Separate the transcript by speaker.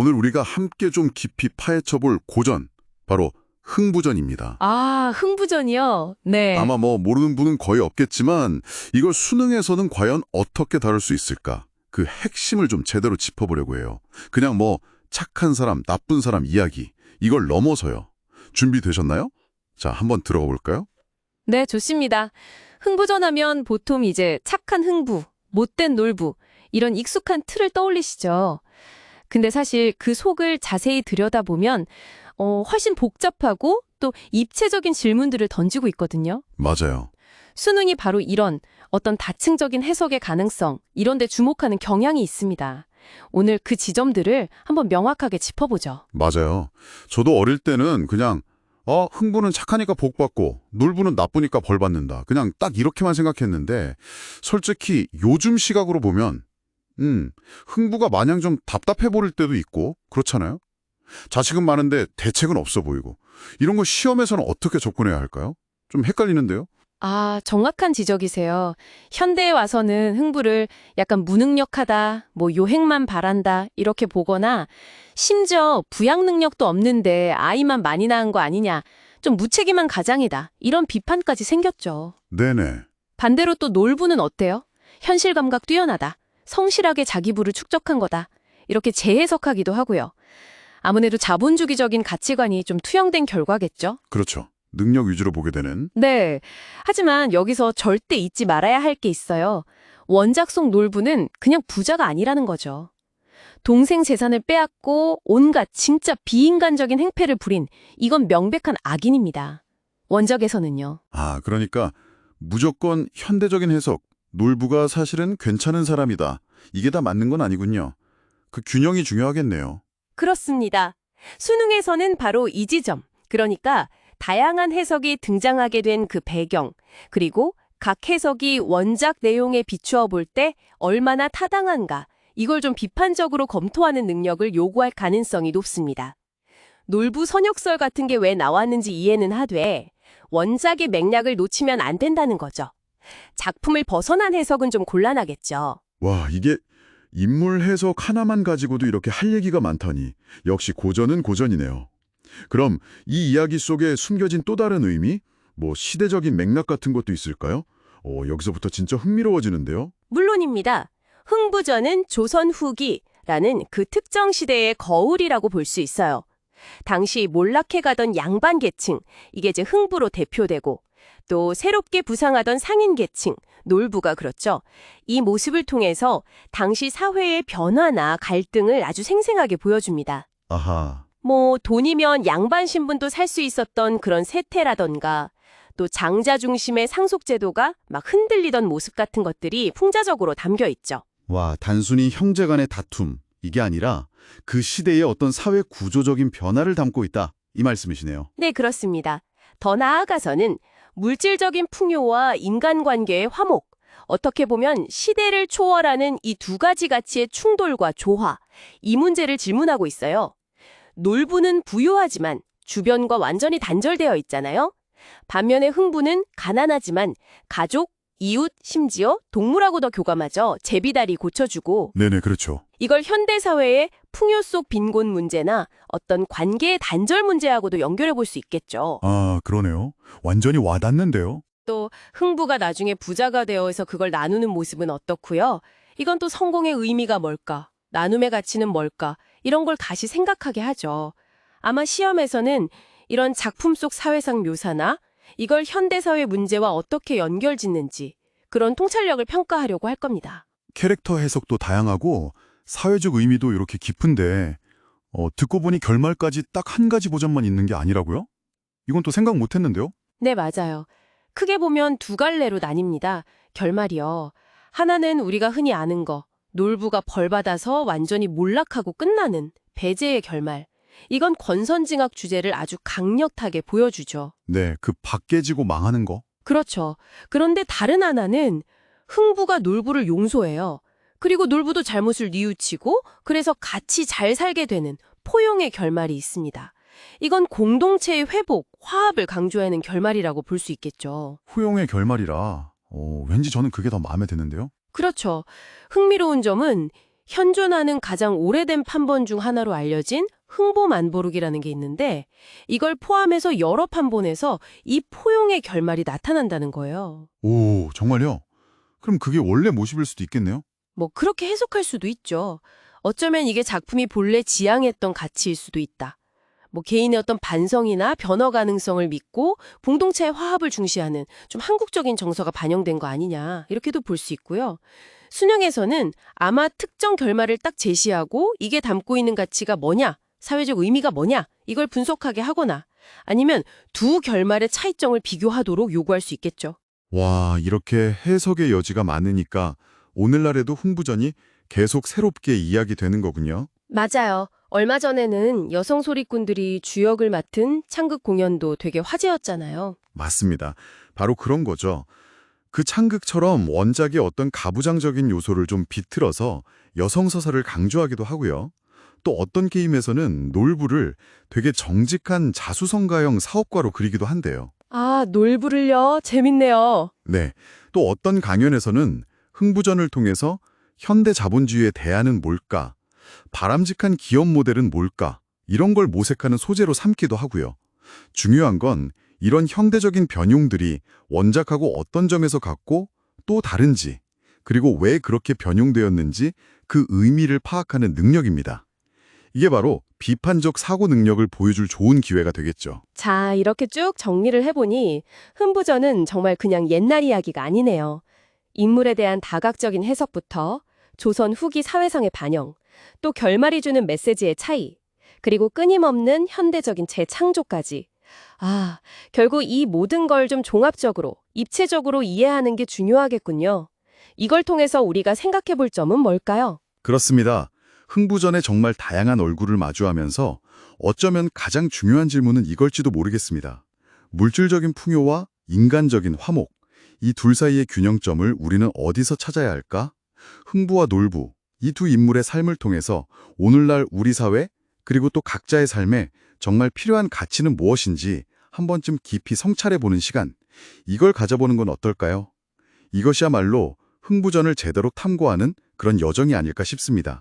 Speaker 1: 오늘 우리가 함께 좀 깊이 파헤쳐 볼 고전, 바로 흥부전입니다.
Speaker 2: 아, 흥부전이요? 네.
Speaker 1: 아마 뭐 모르는 분은 거의 없겠지만 이걸 수능에서는 과연 어떻게 다룰 수 있을까? 그 핵심을 좀 제대로 짚어보려고 해요. 그냥 뭐 착한 사람, 나쁜 사람 이야기 이걸 넘어서요. 준비되셨나요? 자, 한번 들어가 볼까요?
Speaker 2: 네, 좋습니다. 흥부전 하면 보통 이제 착한 흥부, 못된 놀부, 이런 익숙한 틀을 떠올리시죠. 근데 사실 그 속을 자세히 들여다보면 어, 훨씬 복잡하고 또 입체적인 질문들을 던지고 있거든요.
Speaker 1: 맞아요.
Speaker 2: 수능이 바로 이런 어떤 다층적인 해석의 가능성, 이런 데 주목하는 경향이 있습니다. 오늘 그 지점들을 한번 명확하게 짚어보죠.
Speaker 1: 맞아요. 저도 어릴 때는 그냥 어, 흥부는 착하니까 복 받고 놀부는 나쁘니까 벌 받는다. 그냥 딱 이렇게만 생각했는데 솔직히 요즘 시각으로 보면 음, 흥부가 마냥 좀 답답해 보일 때도 있고 그렇잖아요. 자식은 많은데 대책은 없어 보이고 이런 거 시험에서는 어떻게 접근해야 할까요? 좀 헷갈리는데요.
Speaker 2: 아, 정확한 지적이세요. 현대에 와서는 흥부를 약간 무능력하다, 뭐 요행만 바란다, 이렇게 보거나, 심지어 부양 능력도 없는데 아이만 많이 낳은 거 아니냐, 좀 무책임한 가장이다, 이런 비판까지 생겼죠.
Speaker 1: 네네.
Speaker 2: 반대로 또 놀부는 어때요? 현실 감각 뛰어나다, 성실하게 자기 부를 축적한 거다, 이렇게 재해석하기도 하고요. 아무래도 자본주의적인 가치관이 좀 투영된 결과겠죠?
Speaker 1: 그렇죠. 능력 위주로 보게 되는
Speaker 2: 네. 하지만 여기서 절대 잊지 말아야 할 게 있어요. 원작 속 놀부는 그냥 부자가 아니라는 거죠. 동생 재산을 빼앗고 온갖 진짜 비인간적인 행패를 부린 이건 명백한 악인입니다. 원작에서는요.
Speaker 1: 아, 그러니까 무조건 현대적인 해석, 놀부가 사실은 괜찮은 사람이다. 이게 다 맞는 건 아니군요. 그 균형이 중요하겠네요.
Speaker 2: 그렇습니다. 수능에서는 바로 이 지점, 그러니까 다양한 해석이 등장하게 된 그 배경, 그리고 각 해석이 원작 내용에 비추어 볼 때 얼마나 타당한가, 이걸 좀 비판적으로 검토하는 능력을 요구할 가능성이 높습니다. 놀부 선역설 같은 게 왜 나왔는지 이해는 하되 원작의 맥락을 놓치면 안 된다는 거죠. 작품을 벗어난 해석은 좀 곤란하겠죠.
Speaker 1: 와, 이게 인물 해석 하나만 가지고도 이렇게 할 얘기가 많다니. 역시 고전은 고전이네요. 그럼 이 이야기 속에 숨겨진 또 다른 의미? 뭐 시대적인 맥락 같은 것도 있을까요? 어, 여기서부터 진짜 흥미로워지는데요.
Speaker 2: 물론입니다. 흥부전은 조선 후기라는 그 특정 시대의 거울이라고 볼 수 있어요. 당시 몰락해가던 양반 계층, 이게 이제 흥부로 대표되고 또 새롭게 부상하던 상인 계층, 놀부가 그렇죠. 이 모습을 통해서 당시 사회의 변화나 갈등을 아주 생생하게 보여줍니다.
Speaker 1: 아하.
Speaker 2: 뭐 돈이면 양반 신분도 살 수 있었던 그런 세태라던가 또 장자 중심의 상속 제도가 막 흔들리던 모습 같은 것들이 풍자적으로 담겨 있죠.
Speaker 1: 와, 단순히 형제 간의 다툼, 이게 아니라 그 시대의 어떤 사회 구조적인 변화를 담고 있다. 이 말씀이시네요.
Speaker 2: 네, 그렇습니다. 더 나아가서는 물질적인 풍요와 인간관계의 화목, 어떻게 보면 시대를 초월하는 이 두 가지 가치의 충돌과 조화, 이 문제를 질문하고 있어요. 놀부는 부유하지만 주변과 완전히 단절되어 있잖아요. 반면에 흥부는 가난하지만 가족, 이웃, 심지어 동물하고도 교감하죠. 제비다리 고쳐주고
Speaker 1: 네네, 그렇죠.
Speaker 2: 이걸 현대사회의 풍요 속 빈곤 문제나 어떤 관계의 단절 문제하고도 연결해 볼 수 있겠죠.
Speaker 1: 아, 그러네요. 완전히 와닿는데요.
Speaker 2: 또 흥부가 나중에 부자가 되어서 그걸 나누는 모습은 어떻고요? 이건 또 성공의 의미가 뭘까? 나눔의 가치는 뭘까? 이런 걸 다시 생각하게 하죠. 아마 시험에서는 이런 작품 속 사회상 묘사나 이걸 현대사회 문제와 어떻게 연결짓는지 그런 통찰력을 평가하려고 할 겁니다.
Speaker 1: 캐릭터 해석도 다양하고 사회적 의미도 이렇게 깊은데 어, 듣고 보니 결말까지 딱 한 가지 버전만 있는 게 아니라고요? 이건 또 생각 못 했는데요?
Speaker 2: 네, 맞아요. 크게 보면 두 갈래로 나뉩니다. 결말이요. 하나는 우리가 흔히 아는 거, 놀부가 벌받아서 완전히 몰락하고 끝나는 배제의 결말. 이건 권선징악 주제를 아주 강력하게 보여주죠.
Speaker 1: 네, 그 밖에지고 망하는 거.
Speaker 2: 그렇죠. 그런데 다른 하나는 흥부가 놀부를 용서해요. 그리고 놀부도 잘못을 뉘우치고 그래서 같이 잘 살게 되는 포용의 결말이 있습니다. 이건 공동체의 회복, 화합을 강조하는 결말이라고 볼 수 있겠죠.
Speaker 1: 후용의 결말이라 어, 왠지 저는 그게 더 마음에 드는데요.
Speaker 2: 그렇죠. 흥미로운 점은 현존하는 가장 오래된 판본 중 하나로 알려진 흥보만보록이라는 게 있는데 이걸 포함해서 여러 판본에서 이 포용의 결말이 나타난다는 거예요.
Speaker 1: 오, 정말요? 그럼 그게 원래 모습일 수도 있겠네요?
Speaker 2: 뭐 그렇게 해석할 수도 있죠. 어쩌면 이게 작품이 본래 지향했던 가치일 수도 있다. 뭐 개인의 어떤 반성이나 변화 가능성을 믿고 공동체의 화합을 중시하는 좀 한국적인 정서가 반영된 거 아니냐 이렇게도 볼 수 있고요. 순영에서는 아마 특정 결말을 딱 제시하고 이게 담고 있는 가치가 뭐냐, 사회적 의미가 뭐냐 이걸 분석하게 하거나 아니면 두 결말의 차이점을 비교하도록 요구할 수 있겠죠.
Speaker 1: 와, 이렇게 해석의 여지가 많으니까 오늘날에도 흥부전이 계속 새롭게 이야기되는 거군요.
Speaker 2: 맞아요. 얼마 전에는 여성 소리꾼들이 주역을 맡은 창극 공연도 되게 화제였잖아요.
Speaker 1: 맞습니다. 바로 그런 거죠. 그 창극처럼 원작의 어떤 가부장적인 요소를 좀 비틀어서 여성 서사를 강조하기도 하고요. 또 어떤 게임에서는 놀부를 되게 정직한 자수성가형 사업가로 그리기도 한대요.
Speaker 2: 아, 놀부를요? 재밌네요.
Speaker 1: 네. 또 어떤 강연에서는 흥부전을 통해서 현대 자본주의의 대안은 뭘까? 바람직한 기업 모델은 뭘까? 이런 걸 모색하는 소재로 삼기도 하고요. 중요한 건 이런 현대적인 변용들이 원작하고 어떤 점에서 같고 또 다른지, 그리고 왜 그렇게 변용되었는지 그 의미를 파악하는 능력입니다. 이게 바로 비판적 사고 능력을 보여줄 좋은 기회가 되겠죠.
Speaker 2: 자, 이렇게 쭉 정리를 해보니 흥부전은 정말 그냥 옛날 이야기가 아니네요. 인물에 대한 다각적인 해석부터 조선 후기 사회상의 반영, 또 결말이 주는 메시지의 차이, 그리고 끊임없는 현대적인 재창조까지. 아, 결국 이 모든 걸 좀 종합적으로, 입체적으로 이해하는 게 중요하겠군요. 이걸 통해서 우리가 생각해 볼 점은 뭘까요?
Speaker 1: 그렇습니다. 흥부전의 정말 다양한 얼굴을 마주하면서 어쩌면 가장 중요한 질문은 이걸지도 모르겠습니다. 물질적인 풍요와 인간적인 화목, 이 둘 사이의 균형점을 우리는 어디서 찾아야 할까? 흥부와 놀부, 이 두 인물의 삶을 통해서 오늘날 우리 사회, 그리고 또 각자의 삶에 정말 필요한 가치는 무엇인지 한 번쯤 깊이 성찰해보는 시간, 이걸 가져보는 건 어떨까요? 이것이야말로 흥부전을 제대로 탐구하는 그런 여정이 아닐까 싶습니다.